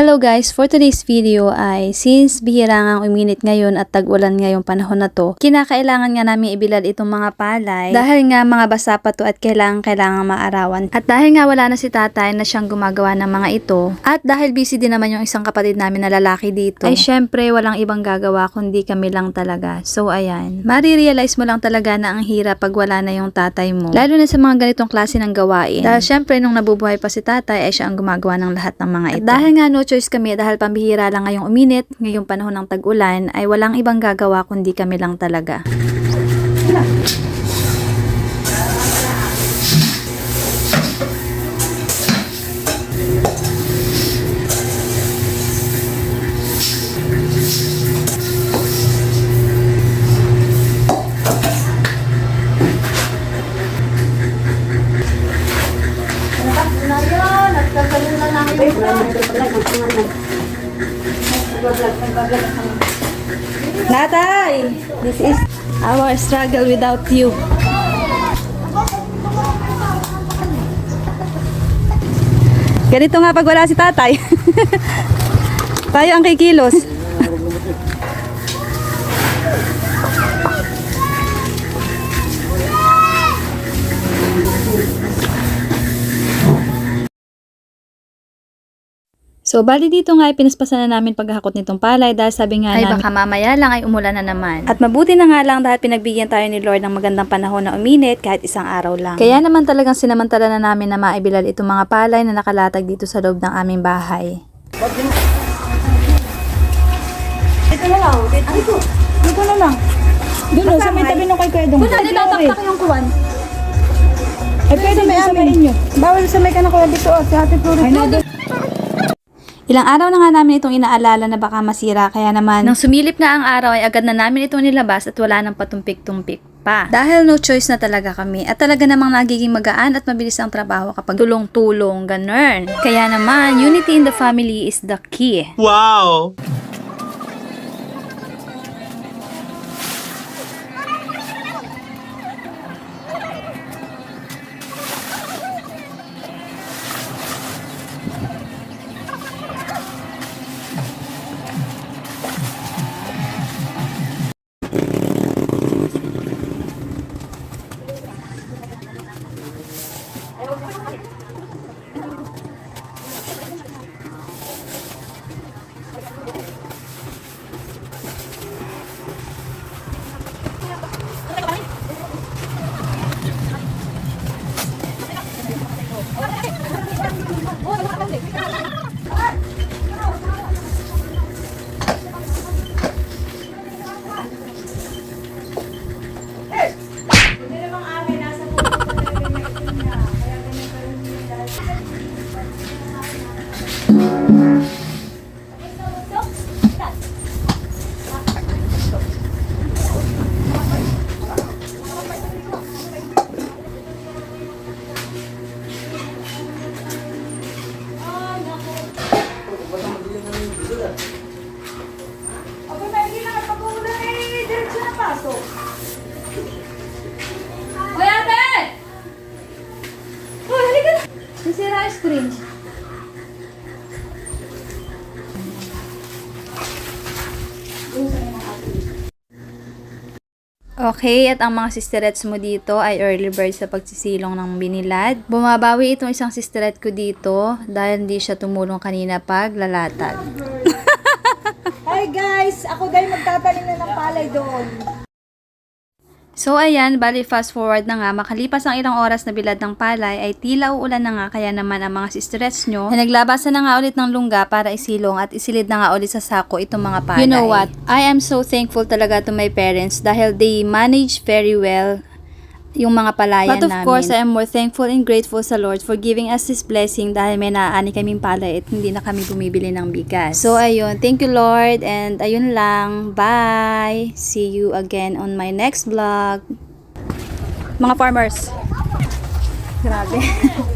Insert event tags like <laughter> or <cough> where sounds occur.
Hello guys, for today's video ay since bihira nga uminit ngayon at tag-ulan ngayong panahon na to, kinakailangan nga namin ibilad itong mga palay dahil nga mga basa pa to at kailangan kailangan maarawan. At dahil nga wala na si tatay na siyang gumagawa ng mga ito at dahil busy din naman yung isang kapatid namin na lalaki dito, ay syempre walang ibang gagawa kundi kami lang talaga. So ayan, marirealize mo lang talaga na ang hirap pag wala na yung tatay mo. Lalo na sa mga ganitong klase ng gawain. Dahil syempre nung nabubuhay pa si tatay ay siya ang gumagawa ng lahat ng mga ito. At dahil nga no choice kami dahil pambihira lang ngayong uminit, ngayong panahon ng tag-ulan, ay walang ibang gagawa kundi kami lang talaga. Natay! This is our struggle without you. Ganito nga pag wala si tatay. <laughs> Tayo ang kikilos. So, bali dito nga ay pinaspasan na namin paghahakot nitong palay dahil sabi nga Ay, namin, baka mamaya lang ay umulan na naman. at mabuti na nga lang dahil pinagbigyan tayo ni Lord ng magandang panahon na uminit kahit isang araw lang. Kaya naman talagang sinamantala na namin na maibilad itong mga palay na nakalatag dito sa loob ng aming bahay. Dito na lang. Dito. Dito, dito na lang. Doon, sa may tabi nung kay Kuya Dong. Kung saan itataktak yung kuwan? Eh, pwede sa may inyo. Bawal sa may ka na Kuya dito. Oh, si Ate Flores. Ay, no, Ilang araw na nga namin itong inaalala na baka masira kaya naman Nang sumilip na ang araw ay agad na namin ito nilabas at wala nang patumpik-tumpik pa. dahil no choice na talaga kami at talaga namang nagiging magaan at mabilis ang trabaho kapag Tulong-tulong, ganun. Kaya naman, unity in the family is the key. Wow! Kuya ate! Oh, Okay, at ang mga sisterets mo dito ay early bird sa pagsisilong ng binilad. Bumabawi itong isang sisteret ko dito dahil hindi siya tumulong kanina pag lalatag. <laughs> Hi guys! Ako dahil magtatanim na ng palay doon. So ayan, bali fast forward na nga, makalipas ang ilang oras na bilad ng palay ay tila uulan na nga kaya naman ang mga sisterets nyo na naglabasan na nga ulit ng lungga para isilong at isilid na nga ulit sa sako itong mga palay. You know what? I am so thankful talaga to my parents dahil they manage very well yung mga palayan But of namin. course, I am more thankful and grateful sa Lord for giving us His blessing dahil may naaani kaming palay at hindi na kami bumibili ng bigas. So ayun, thank you Lord and ayun lang. Bye. See you again on my next vlog. Mga farmers. Grabe. <laughs>